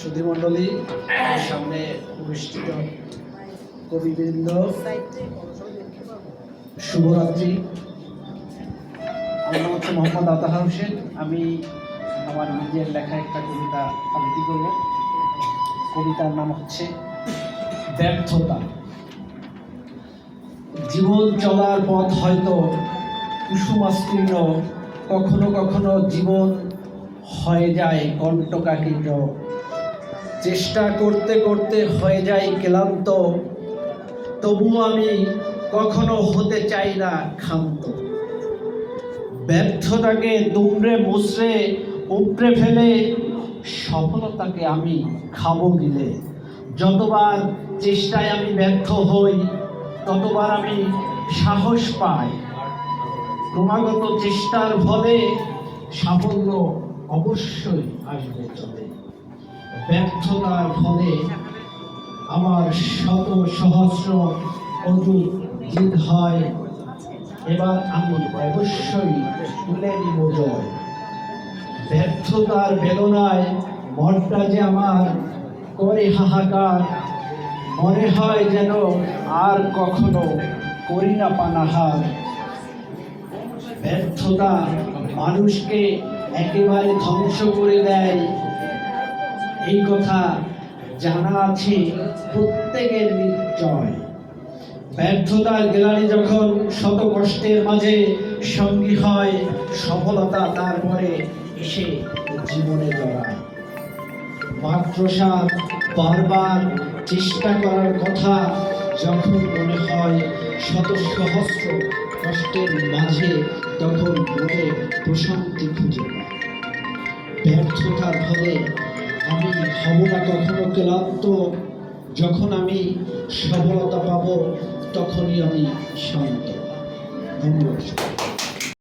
সুধীমণ্ডলী সামনে অনুষ্ঠিত কবিবৃন্দ, শুভরাত্রি। আমার হচ্ছে মোহাম্মদ আতাহা হোসেন। আমি আমার নিজের লেখা একটা কবিতা আবৃত্তি করব। কবিতার নাম হচ্ছে ব্যর্থতা। জীবন চলার পথ হয়তো কুসুমাস্তীর্ণ কখনো কখনো জীবন হয়ে যায় কণ্টকাকীর্ণ চেষ্টা করতে করতে হয়ে যায় ক্লান্ত। তবু আমি কখনো হতে চাই না ক্ষান্ত। ব্যর্থতাকে দুমড়ে মুচড়ে, উপড়ে ফেলে সফলতাকে আমি খাব গিলে। যতবার চেষ্টায় আমি ব্যর্থ হই, ততবার আমি সাহস পাই। ক্রমাগত চেষ্টার ফলে সাফল্য অবশ্যই আসবে চলে। ব্যর্থতার ফলে আমার শত সহস্র অধিক জিত হয়। এবার আমি অবশ্যই তুলে নিব জয়। ব্যর্থতার বেদনায় মনটা যে আমার করে হাহাকার, মনে হয় যেন আর কখনো করি না পানাহার। ব্যর্থতা মানুষকে একেবারে ধ্বংস করে দেয়। এই কথা জানা আছে প্রত্যেকের নিশ্চয় ব্যর্থতার গ্লানি যখন শত কষ্টের মাঝে সঙ্গী হয়, সফলতা তারপরে এসে জীবনে জড়ায়। মাত্রসাদ বারবার চেষ্টা করার কথা যখন মনে হয় শত সহস্র কষ্টের মাঝে তখন মনে প্রশান্তি খুঁজে ব্যর্থতার ফলে আমি হব না কখনো ক্লান্ত। যখন আমি সফলতা পাব, তখনই আমি শান্ত। ধন্যবাদ